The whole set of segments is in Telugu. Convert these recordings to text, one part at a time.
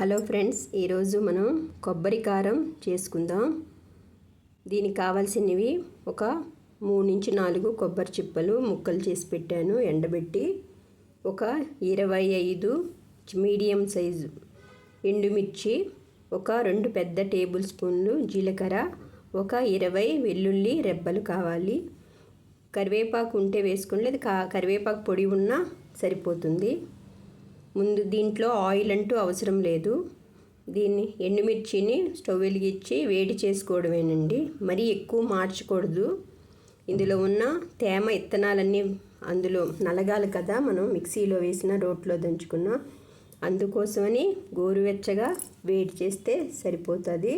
హలో ఫ్రెండ్స్ ఈరోజు మనం కొబ్బరి కారం చేసుకుందాం. దీనికి కావాల్సినవి ఒక మూడు నుంచి నాలుగు కొబ్బరి చిప్పలు ముక్కలు చేసి పెట్టాను ఎండబెట్టి ఒక ఇరవై ఐదు మీడియం సైజు ఎండుమిర్చి ఒక రెండు పెద్ద టేబుల్ స్పూన్లు జీలకర్ర ఒక ఇరవై వెల్లుల్లి రెబ్బలు కావాలి. కరివేపాకు ఉంటే వేసుకుని లేదు కా కరివేపాకు పొడి ఉన్నా సరిపోతుంది. ముందు దీంట్లో ఆయిల్ అంటూ అవసరం లేదు. దీన్ని ఎండుమిర్చిని స్టవ్ వెలిగించి వేడి చేసుకోవడమేనండి. మరీ ఎక్కువ మార్చకూడదు. ఇందులో ఉన్న తేమ ఇత్తనాలన్నీ అందులో నలగాలి కదా మనం మిక్సీలో వేసిన రోట్లో దంచుకున్న. అందుకోసమని గోరువెచ్చగా వేడి చేస్తే సరిపోతుంది.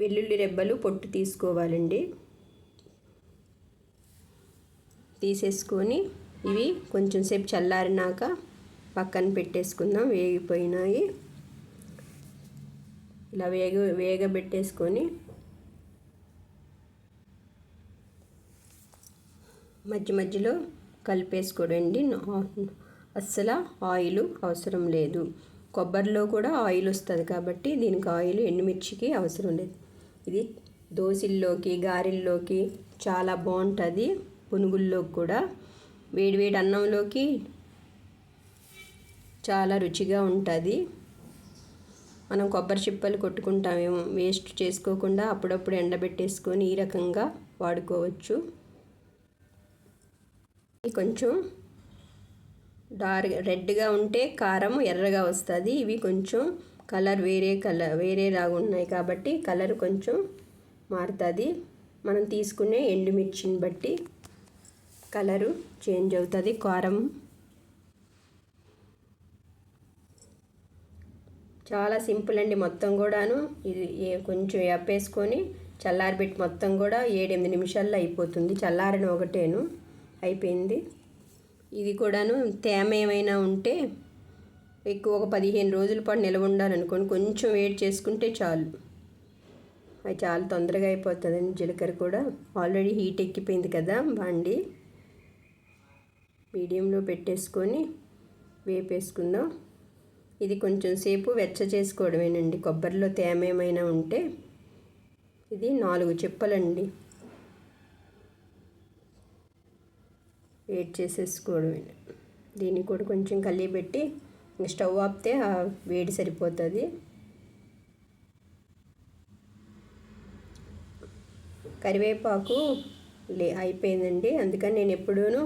వెల్లుల్లి రెబ్బలు పొట్టు తీసుకోవాలండి. తీసేసుకొని ఇవి కొంచెం సేపు చల్లారినాక పక్కన పెట్టేసుకుందాం. వేగిపోయినాయి. ఇలా వేగ వేగబెట్టేసుకొని మధ్య మధ్యలో కలిపేసుకోడండి. అస్సలు ఆయిల్ అవసరం లేదు. కొబ్బరిలో కూడా ఆయిల్ వస్తుంది కాబట్టి దీనికి ఆయిల్ ఎండుమిర్చికి అవసరం లేదు. ఇది దోశల్లోకి గారెల్లోకి చాలా బాగుంటుంది. పునుగుల్లోకి కూడా వేడివేడి అన్నంలోకి చాలా రుచిగా ఉంటుంది. మనం కొబ్బరి చిప్పలు కొట్టుకుంటామేమో వేస్ట్ చేసుకోకుండా అప్పుడప్పుడు ఎండబెట్టేసుకొని ఈ రకంగా వాడుకోవచ్చు. కొంచెం డార్క్ రెడ్గా ఉంటే కారం ఎర్రగా వస్తుంది. ఇవి కొంచెం కలర్ వేరే కలర్ వేరే లాగా ఉన్నాయి కాబట్టి కలర్ కొంచెం మారుతుంది. మనం తీసుకునే ఎండుమిర్చిని బట్టి కలరు చేంజ్ అవుతుంది. కారం చాలా సింపుల్ అండి మొత్తం కూడాను. ఇది కొంచెం ఎప్పేసుకొని చల్లారబెట్టి మొత్తం కూడా ఏడెనిమిది నిమిషాల్లో అయిపోతుంది. చల్లారిన ఒకటేను. అయిపోయింది. ఇది కూడాను తేమ ఏమైనా ఉంటే ఎక్కువ ఒక పదిహేను రోజుల పాటు నిలవ ఉండాలనుకోండి. కొంచెం వేడి చేసుకుంటే చాలు. అది చాలా తొందరగా అయిపోతుందండి జీలకర్ర కూడా. ఆల్రెడీ హీట్ ఎక్కిపోయింది కదా బండి. మీడియంలో పెట్టేసుకొని వేపేసుకుందాం. ఇది కొంచెం సేపు వెచ్చ చేసుకోవడమేనండి. కొబ్బరిలో తేమ ఏమైనా ఉంటే ఇది నాలుగు చెప్పలండి. వేడి చేసేసుకోవడమే. దీన్ని కూడా కొంచెం కలిపెట్టి స్టవ్ ఆపితే వేడి సరిపోతుంది. కరివేపాకు లే అయిపోయిందండి. అందుకని నేను ఎప్పుడూనూ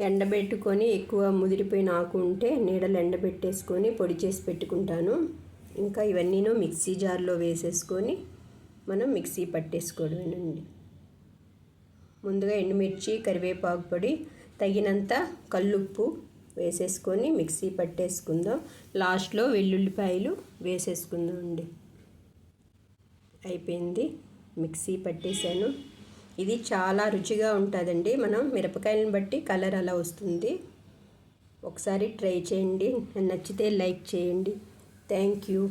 ఎండబెట్టుకొని ఎక్కువ ముదిరిపోయిన ఆకు ఉంటే నీడలు ఎండబెట్టేసుకొని పొడి చేసి పెట్టుకుంటాను. ఇంకా ఇవన్నీను మిక్సీ జార్లో వేసేసుకొని మనం మిక్సీ పట్టేసుకోవడమేనండి. ముందుగా ఎండుమిర్చి కరివేపాకు పొడి తగినంత కల్లుప్పు వేసేసుకొని మిక్సీ పట్టేసుకుందాం. లాస్ట్లో వెల్లుల్లిపాయలు వేసేసుకుందాం అండి అయిపోయింది. మిక్సీ పట్టేశాను. ఇది చాలా రుచిగా ఉంటుందండి. మనం మిరపకాయలను బట్టి కలర్ అలా వస్తుంది. ఒకసారి ట్రై చేయండి. నచ్చితే లైక్ చేయండి. Thank you.